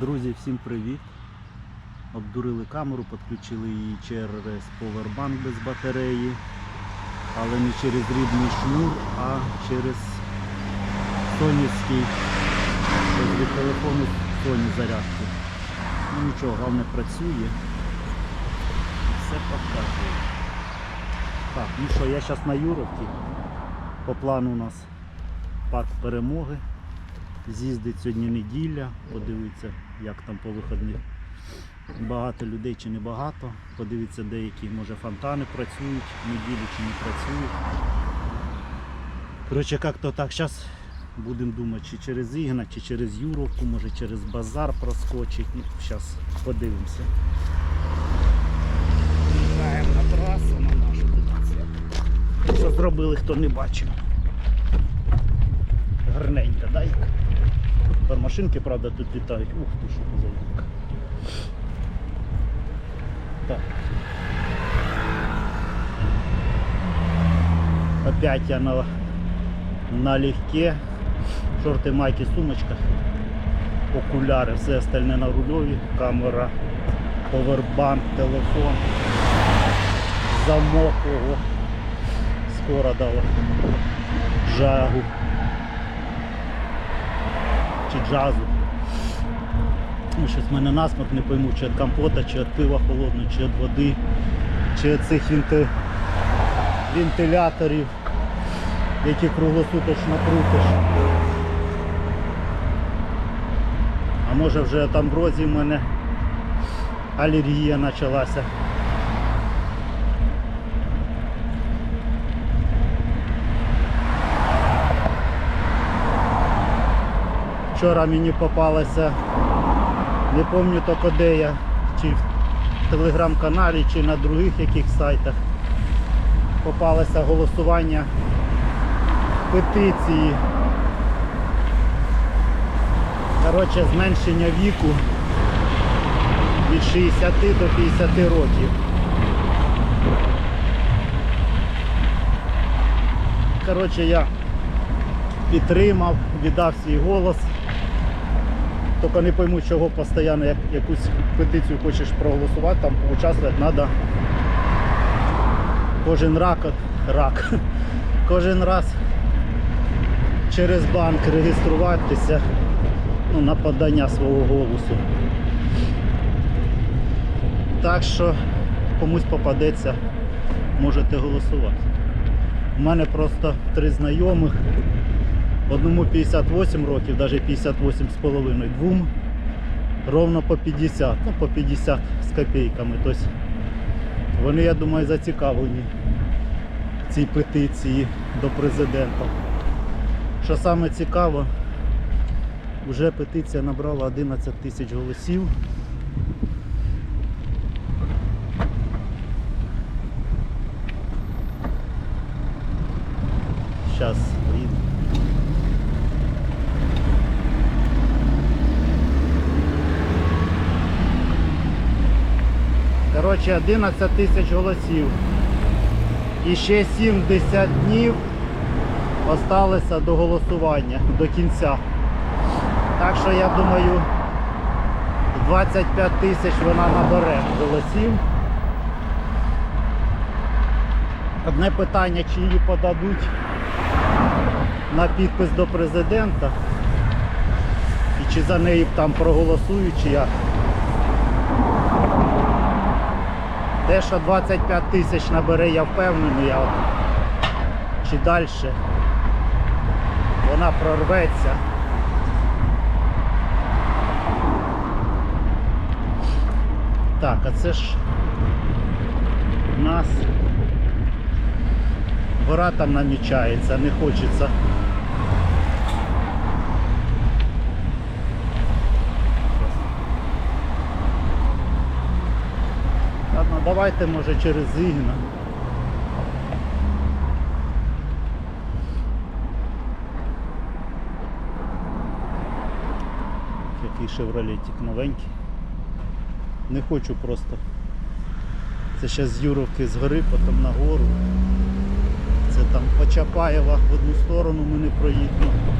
Друзі, всім привіт! Обдурили камеру, підключили її через повербанк без батареї, але не через рідний шнур, а через сонівський тобто від телефону Sony зарядки. Ну нічого, головне працює. Все показує. Так, ну що, я зараз на Юровці. По плану у нас парк перемоги. З'їздить сьогодні неділя, подивиться, як там по виходних. Багато людей чи не багато. Подивіться, деякі, може, фонтани працюють, в неділю чи не працюють. Коротше, як-то так, зараз будемо думати, чи через Ігна, чи через Юровку, може через базар проскочить. Ну, зараз подивимося. Їжджаємо на трасу на нашу дивіться. Що зробили, хто не бачив. Гарненько, дай. Тепер машинки, правда, тут літають. Ух ти, що позаївка. Так. Опять я на, налегке. Шорти, майки, сумочка. Окуляри, все остальне на рульові. Камера, повербанк, телефон. Замок ого. Скоро дала. Жагу чи джазу. Ну, щось в мене насморк не пойму, чи від компота, чи від пива холодного, чи від води, чи від цих вінти... вентиляторів, які круглосуточно крутиш. А може вже там в розі в мене алергія почалася. Вчора мені попалося, не пам'ятаю тільки де я, чи в телеграм-каналі, чи на других яких сайтах. Попалося голосування петиції. Коротше, зменшення віку від 60 до 50 років. Коротше, я підтримав, віддав свій голос. Тільки не пойму, чого постійно як, якусь петицію хочеш проголосувати, там поучаствувати треба кожен рак, рак, кожен раз через банк реєструватися ну, на подання свого голосу. Так що комусь попадеться, можете голосувати. У мене просто три знайомих. Одному 58 років, навіть 58 з половиною, двом ровно по 50, ну по 50 з копійками. Тобто вони, я думаю, зацікавлені цій петиції до президента. Що саме цікаво, вже петиція набрала 11 тисяч голосів. Зараз Коротше, 11 тисяч голосів. І ще 70 днів осталося до голосування, до кінця. Так що я думаю, 25 тисяч вона набере голосів. Одне питання, чи її подадуть на підпис до президента, і чи за неї там проголосують, чи як. Те, що 25 тисяч набере, я впевнений, а от чи далі вона прорветься. Так, а це ж у нас гора там намічається, не хочеться. Давайте може через Ігна. Який шевролетик новенький. Не хочу просто. Це ще з Юровки з гори, потім на гору. Це там по Чапаєва в одну сторону ми не проїдемо.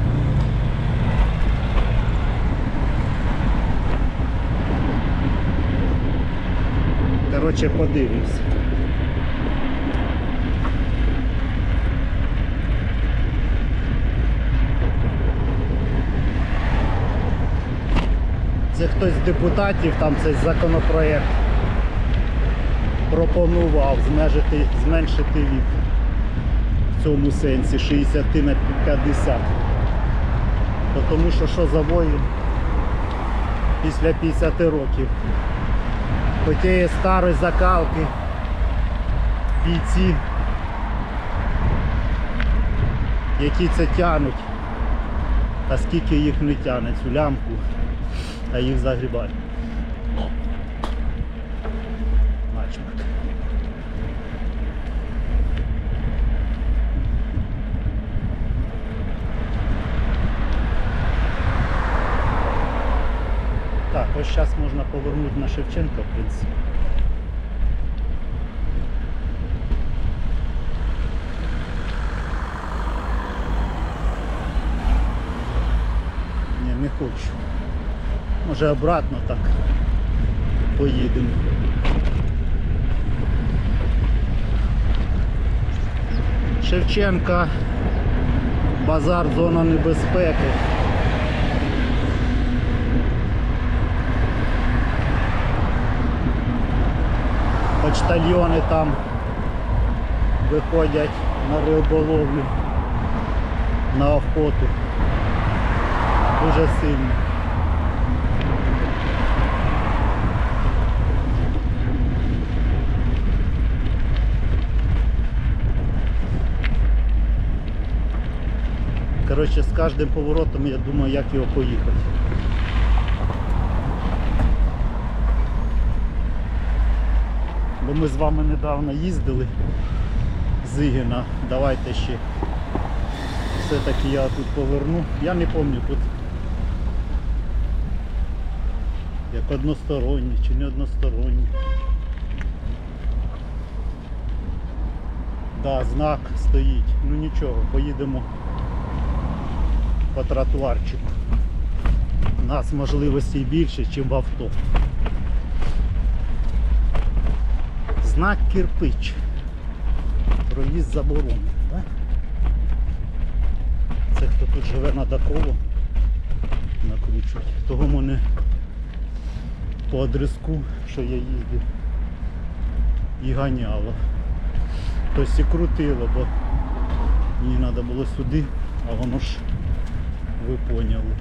Коротше, подивимось. Це хтось з депутатів там цей законопроект пропонував зменшити, зменшити вік в цьому сенсі 60 на 50. Бо Тому що що за воїн після 50 років. По тієї старої закалки бійці, які це тянуть, а скільки їх не тягне цю лямку, а їх загрібають. Начмак. Так, ось зараз можна повернути на Шевченка, в принципі. Ні, не хочу. Може обратно так поїдемо. Шевченка, базар, зона небезпеки. Почтальйони там виходять на риболовлю, на охоту. Дуже сильно. Коротше, з кожним поворотом я думаю, як його поїхати. Бо ми з вами недавно їздили з Ігіна. Давайте ще все-таки я тут поверну. Я не пам'ятаю тут як односторонній чи не односторонній. Да, знак стоїть. Ну нічого, поїдемо по тротуарчику. У нас можливостей більше, ніж в авто. Знак кирпич. Проїзд заборонений. Да? Це хто тут живе на Даково накручують. Того мене по адреску, що я їздив, і ганяло. Тобто і крутило, бо мені треба було сюди, а воно ж ви поняли.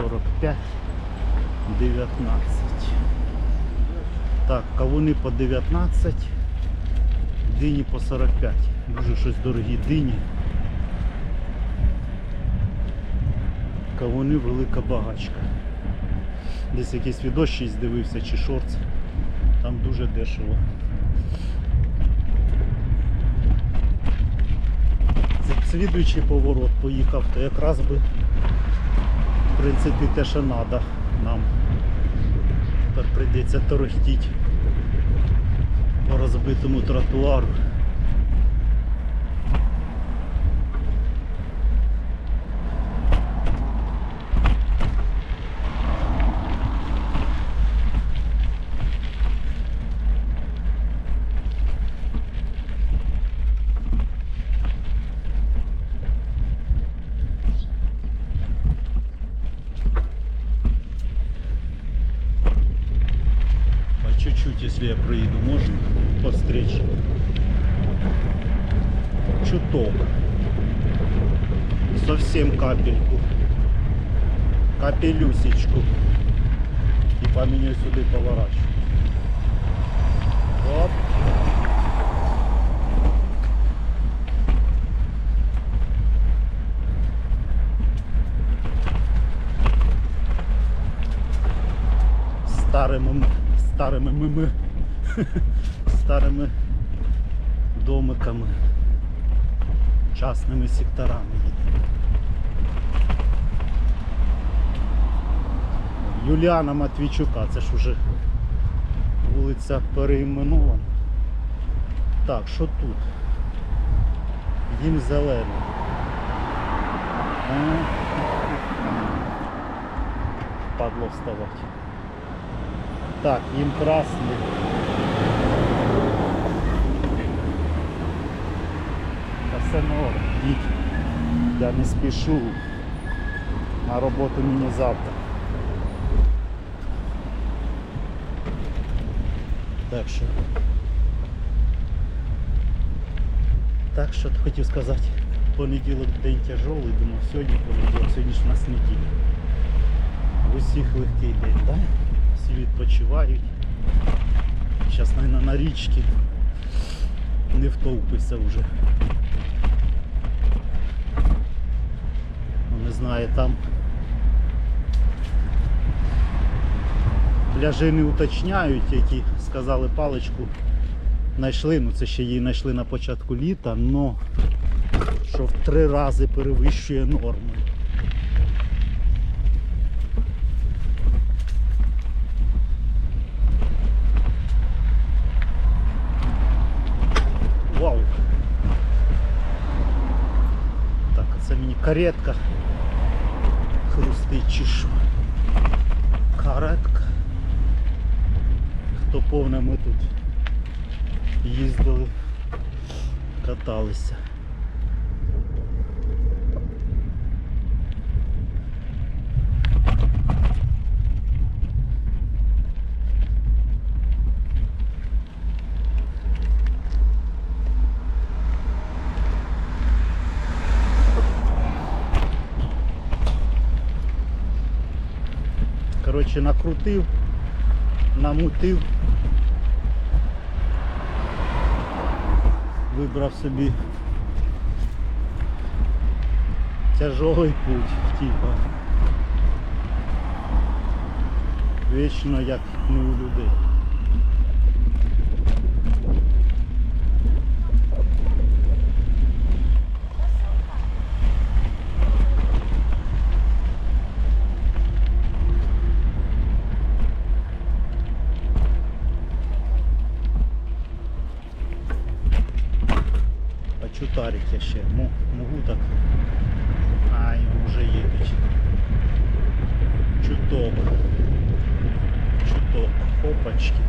45, 19. Так, кавуни по 19, дині по 45. Дуже щось дорогі дині. Кавуни велика багачка. Десь якийсь відос дивився чи шорт. Там дуже дешево. Слідуючий поворот поїхав, то якраз би в принципі те, що треба нам. Тепер прийдеться торохтіть по розбитому тротуару. А если я проеду, можно подстричь? Чуток. Совсем капельку. Капелюсечку. И по меню сюда поворачиваю. Оп. старими, старими мими, старими домиками, частними секторами. Юліана Матвійчука, це ж уже вулиця переіменована. Так, що тут? Дім зелений. А, западло вставати. Так, їм красний. Все норм, їдь. Я не спішу. На роботу мені завтра. Так що. Так що хотів сказати, понеділок день тяжелий, думав, сьогодні понеділок, сьогодні ж у нас неділя. В усіх легкий день, так? Всі відпочивають. Зараз, мабуть, на річці не втовпися вже. Знаю, там пляжі не уточняють, які сказали паличку. Знайшли, ну це ще її знайшли на початку літа, но що в три рази перевищує норму. Вау! Так, це мені каретка хрустить чи що. Каретка. Хто повне ми тут їздили, каталися. Коротше, накрутив, намутив. Вибрав собі тяжелий путь, типа. Вічно як не у людей. старик я ще могу так. А, йому вже їдуть. Чудово. Чудово. Хопачки.